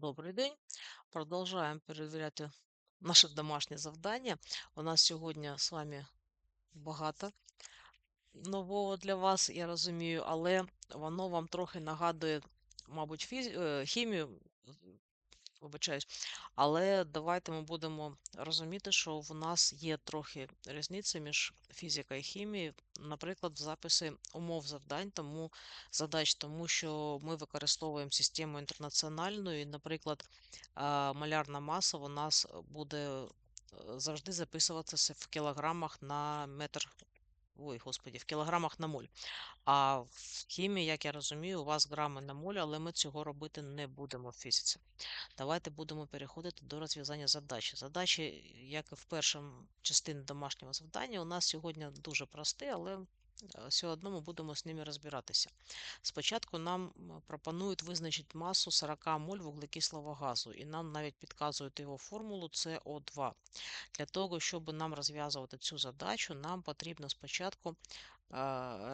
Добрий день. Продовжуємо перевіряти наше домашнє завдання. У нас сьогодні з вами багато нового для вас, я розумію, але воно вам трохи нагадує, мабуть, е, хімію, вибачаюсь. Але давайте ми будемо розуміти, що в нас є трохи різниця між фізикою і хімією, наприклад, в записі умов завдань, тому задач, тому що ми використовуємо систему інтернаціональну, і, наприклад, малярна маса у нас буде е, завжди записуватися в кілограмах на метр. Ой, господі, в кілограмах на моль. А в хімії, як я розумію, у вас грами на моль, але ми цього робити не будемо в фізиці. Давайте будемо переходити до розв'язання задачі. Задачі, як і в першому частині домашнього завдання, у нас сьогодні дуже прості, але е, все одно ми будемо з ними розбиратися. Спочатку нам пропонують визначити масу 40 моль вуглекислого газу, і нам навіть підказують його формулу СО2. Для того, щоб нам розв'язувати цю задачу, нам потрібно спочатку е,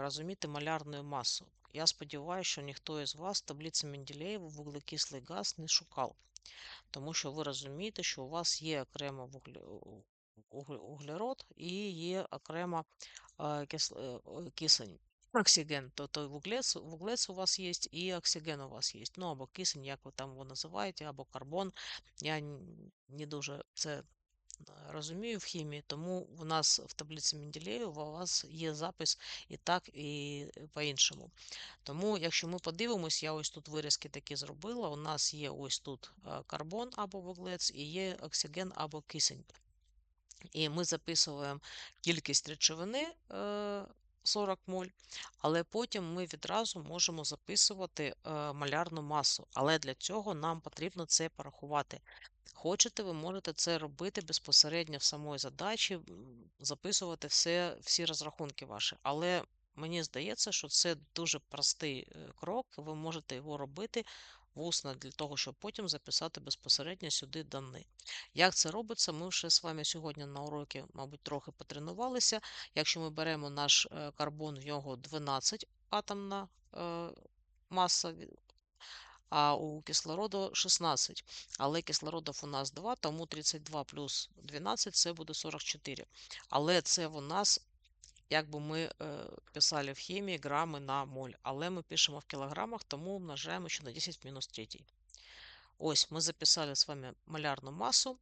розуміти малярну масу. Я сподіваюся, що ніхто із вас таблиці Менделєєва вуглекислий газ не шукав, тому що ви розумієте, що у вас є окремо углерод і є е, е, ой, кисень. Оксиген, тобто вуглець, вуглець у вас є і оксиген у вас є. Ну, або кисень, як ви там його називаєте, або карбон. Я не дуже це розумію в хімії, тому у нас в таблиці Менделєєва у вас є запис і так, і по-іншому. Тому, якщо ми подивимось, я ось тут вирізки такі зробила. У нас є ось тут карбон або вуглець, і є оксиген або кисень. І ми записуємо кількість речовини е, 40 моль, але потім ми відразу можемо записувати е, малярну масу. Але для цього нам потрібно це порахувати. Хочете, ви можете це робити безпосередньо в самої задачі, записувати все, всі розрахунки ваші. Але мені здається, що це дуже простий е, крок, ви можете його робити вусно для того, щоб потім записати безпосередньо сюди дані. Як це робиться, ми вже з вами сьогодні на уроці, мабуть, трохи потренувалися. Якщо ми беремо наш е, карбон, в нього 12 атомна е, маса, а у кислороду 16. Але кислородів у нас 2, тому 32 плюс 12 це буде 44. Але це у нас, якби ми е, писали в хімії грами на моль. Але ми пишемо в кілограмах, тому умножаємо ще на 10 в мінус 3. Ось ми записали з вами малярну масу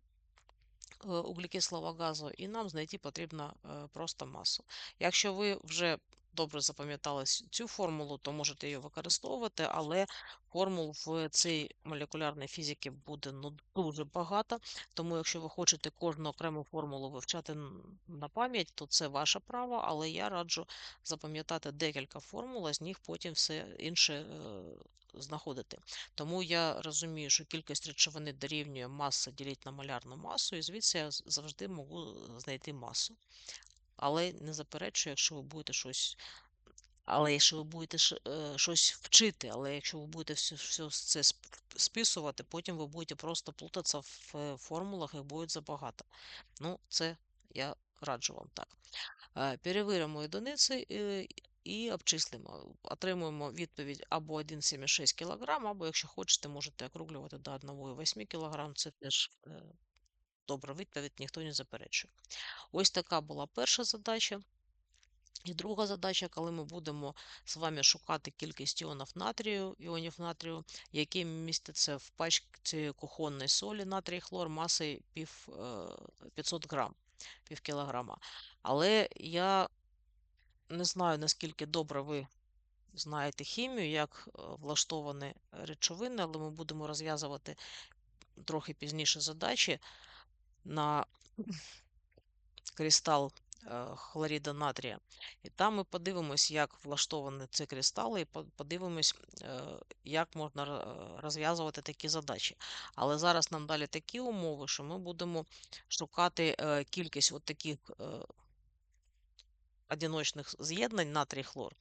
е, углекислого газу, і нам знайти потрібно е, просто масу. Якщо ви вже добре запам'ятали цю формулу, то можете її використовувати, але формул в цій молекулярній фізиці буде ну, дуже багато. Тому, якщо ви хочете кожну окрему формулу вивчати на пам'ять, то це ваше право, але я раджу запам'ятати декілька формул, а з них потім все інше е, знаходити. Тому я розумію, що кількість речовини дорівнює маса ділить на малярну масу, і звідси я завжди можу знайти масу. Але не заперечую, якщо ви будете щось. Але якщо ви будете е, щось вчити, але якщо ви будете все, все це списувати, потім ви будете просто плутатися в е, формулах і буде забагато. Ну, це я раджу вам так. Е, Перевіримо одиниці і обчислимо. Отримуємо відповідь або 1,76 кг, або, якщо хочете, можете округлювати до 1,8 кг. Це теж добра відповідь, ніхто не заперечує. Ось така була перша задача. І друга задача, коли ми будемо з вами шукати кількість іонів натрію, іонів натрію, які містяться в пачці кухонної солі натрій хлор масою пів, е, 500 грам, пів кілограма. Але я не знаю, наскільки добре ви знаєте хімію, як е, влаштовані речовини, але ми будемо розв'язувати трохи пізніше задачі на кристал е, хлоріду натрія. І там ми подивимось, як влаштовані ці кристали, і подивимось, е, як можна розв'язувати такі задачі. Але зараз нам дали такі умови, що ми будемо шукати е, кількість от таких е, одиночних з'єднань натрій хлор.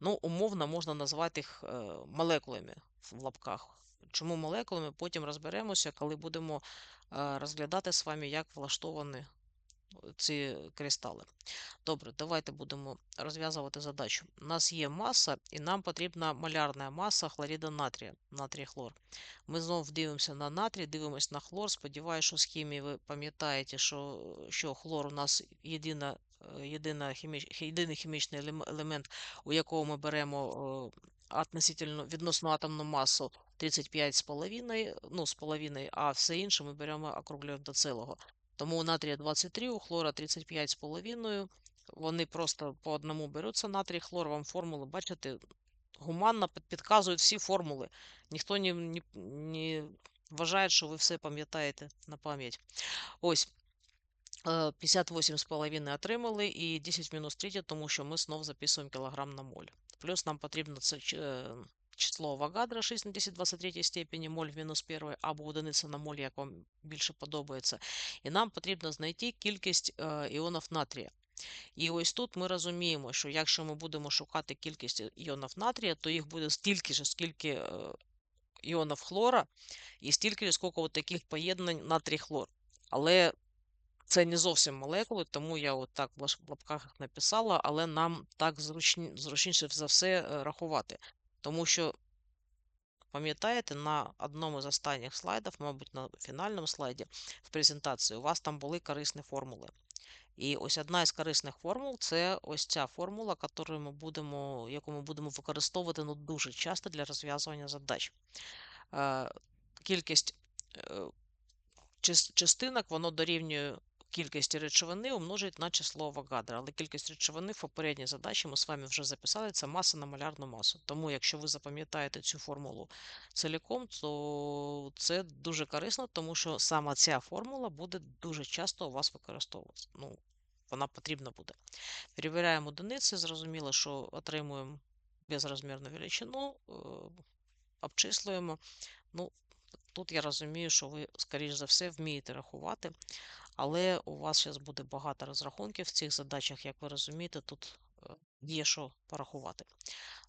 Ну, умовно можна назвати їх е, молекулами в лапках. Чому молекулами? Потім розберемося, коли будемо е, розглядати з вами, як влаштовані ці кристали. Добре, давайте будемо розв'язувати задачу. У нас є маса, і нам потрібна малярна маса хлоріда натрія, натрій хлор. Ми знову дивимося на натрій, дивимося на хлор. Сподіваюся, що з хімії ви пам'ятаєте, що що хлор у нас єдина, е, єдина хіміч, єдиний хімічний елемент, у якого ми беремо относительно, відносно атомну масу 35,5, ну, з половиною, а все інше ми беремо округлюємо до цілого. Тому у натрія 23, у хлора 35,5. Вони просто по одному беруться натрій, хлор, вам формули, бачите, гуманно підказують всі формули. Ніхто не, не, не вважає, що ви все пам'ятаєте на пам'ять. Ось. 58,5 отримали і 10 мінус 3, тому що ми знову записуємо кілограм на моль. Плюс нам потрібно це число Авогадро 6 на 10 23 степені, моль в мінус 1 або одиниця на моль, як вам більше подобається. І нам потрібно знайти кількість іонів натрія. І ось тут ми розуміємо, що якщо ми будемо шукати кількість іонів натрія, то їх буде стільки ж, скільки іонів хлора, і стільки ж, скільки от таких поєднань натрій-хлор. Але це не зовсім молекули, тому я от так в лапках написала, але нам так зручні, зручніше за все е, рахувати. Тому що, пам'ятаєте, на одному з останніх слайдів, мабуть, на фінальному слайді в презентації, у вас там були корисні формули. І ось одна із корисних формул це ось ця формула, яку ми будемо, яку ми будемо використовувати ну, дуже часто для розв'язування задач. Е, кількість е, частинок воно дорівнює кількості речовини умножить на число Авогадро. Але кількість речовини в попередній задачі ми з вами вже записали, це маса на малярну масу. Тому, якщо ви запам'ятаєте цю формулу ціліком, то це дуже корисно, тому що саме ця формула буде дуже часто у вас використовуватися. Ну, Вона потрібна буде. Перевіряємо одиниці, зрозуміло, що отримуємо безрозмірну величину, е, обчислюємо. Ну, Тут я розумію, що ви, скоріш за все, вмієте рахувати. Але у вас зараз буде багато розрахунків в цих задачах, як ви розумієте, тут е, є що порахувати.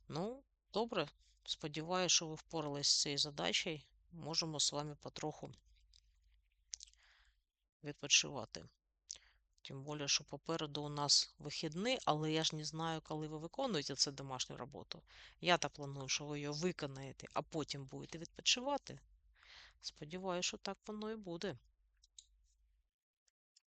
Ну, добре, сподіваюся, що ви впоралися з цією задачею. Можемо з вами потроху відпочивати. Тим більше, що попереду у нас вихідний, але я ж не знаю, коли ви виконуєте цю домашню роботу. Я так планую, що ви її виконаєте, а потім будете відпочивати. Сподіваюся, що так воно і буде.